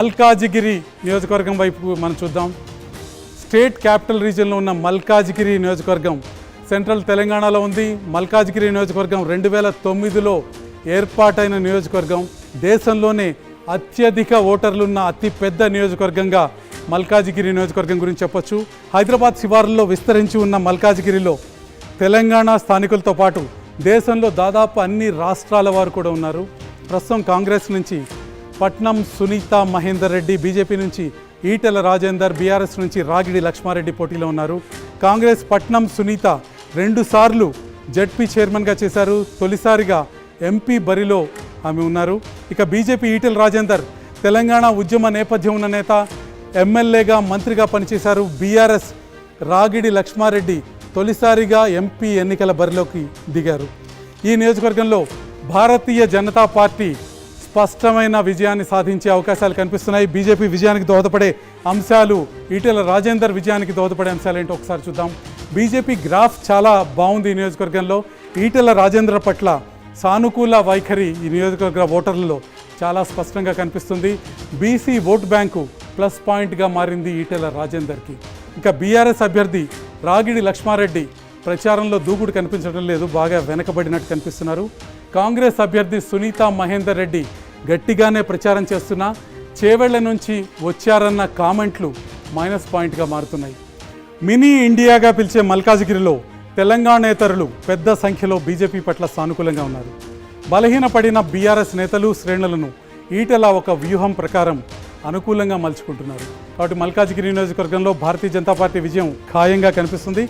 మల్కాజిగిరి నియోజకవర్గం వైపు మనం చూద్దాం. స్టేట్ క్యాపిటల్ రీజియన్లో ఉన్న మల్కాజిగిరి నియోజకవర్గం సెంట్రల్ తెలంగాణలో ఉంది. మల్కాజిగిరి నియోజకవర్గం రెండు వేల తొమ్మిదిలో ఏర్పాటైన నియోజకవర్గం. దేశంలోనే అత్యధిక ఓటర్లున్న అతి పెద్ద నియోజకవర్గంగా మల్కాజిగిరి నియోజకవర్గం గురించి చెప్పొచ్చు. హైదరాబాద్ శివారుల్లో విస్తరించి ఉన్న మల్కాజిగిరిలో తెలంగాణ స్థానికులతో పాటు దేశంలో దాదాపు అన్ని రాష్ట్రాల వారు కూడా ఉన్నారు. ప్రస్తుతం కాంగ్రెస్ నుంచి పట్నం సునీత మహేందర్ రెడ్డి బీజేపీ నుంచి ఈటెల రాజేందర్ బీఆర్ఎస్ నుంచి రాగిడి లక్ష్మారెడ్డి పోటీలో ఉన్నారు. కాంగ్రెస్ పట్నం సునీత రెండుసార్లు జడ్పీ చైర్మన్గా చేశారు. తొలిసారిగా ఎంపీ బరిలో ఆమె ఉన్నారు. ఇక బీజేపీ ఈటెల రాజేందర్ తెలంగాణ ఉద్యమ నేపథ్యం ఉన్న నేత ఎమ్మెల్యేగా మంత్రిగా పనిచేశారు. బీఆర్ఎస్ రాగిడి లక్ష్మారెడ్డి తొలిసారిగా ఎంపీ ఎన్నికల బరిలోకి దిగారు. ఈ నియోజకవర్గంలో భారతీయ జనతా పార్టీ స్పష్టమైన విజయాన్ని సాధించే అవకాశాలు కనిపిస్తున్నాయి. బీజేపీ విజయానికి దోహదపడే అంశాలు ఈటెల రాజేందర్ విజయానికి దోహదపడే అంశాలు ఏంటో ఒకసారి చూద్దాం. బీజేపీ గ్రాఫ్ చాలా బాగుంది ఈ నియోజకవర్గంలో. ఈటెల రాజేందర్ పట్ల సానుకూల వైఖరి ఈ నియోజకవర్గ ఓటర్లలో చాలా స్పష్టంగా కనిపిస్తుంది. బీసీ ఓట్ బ్యాంకు ప్లస్ పాయింట్గా మారింది ఈటెల రాజేందర్కి. ఇంకా బీఆర్ఎస్ అభ్యర్థి రాగిడి లక్ష్మారెడ్డి ప్రచారంలో దూకుడు కనిపించడం లేదు బాగా వెనకబడినట్టు కనిపిస్తున్నారు. కాంగ్రెస్ అభ్యర్థి సునీత మహేందర్ రెడ్డి గట్టిగానే ప్రచారం చేస్తున్నా చేవెళ్ళ నుంచి వచ్చారన్న కామెంట్లు మైనస్ పాయింట్గా మారుతున్నాయి. మినీ ఇండియాగా పిలిచే మల్కాజిగిరిలో తెలంగాణేతరులు పెద్ద సంఖ్యలో బీజేపీ పట్ల సానుకూలంగా ఉన్నారు. బలహీనపడిన బీఆర్ఎస్ నేతలు శ్రేణులను ఈటెల ఒక వ్యూహం ప్రకారం అనుకూలంగా మలుచుకుంటున్నారు. కాబట్టి మల్కాజిగిరి నియోజకవర్గంలో భారతీయ జనతా పార్టీ విజయం ఖాయంగా కనిపిస్తుంది.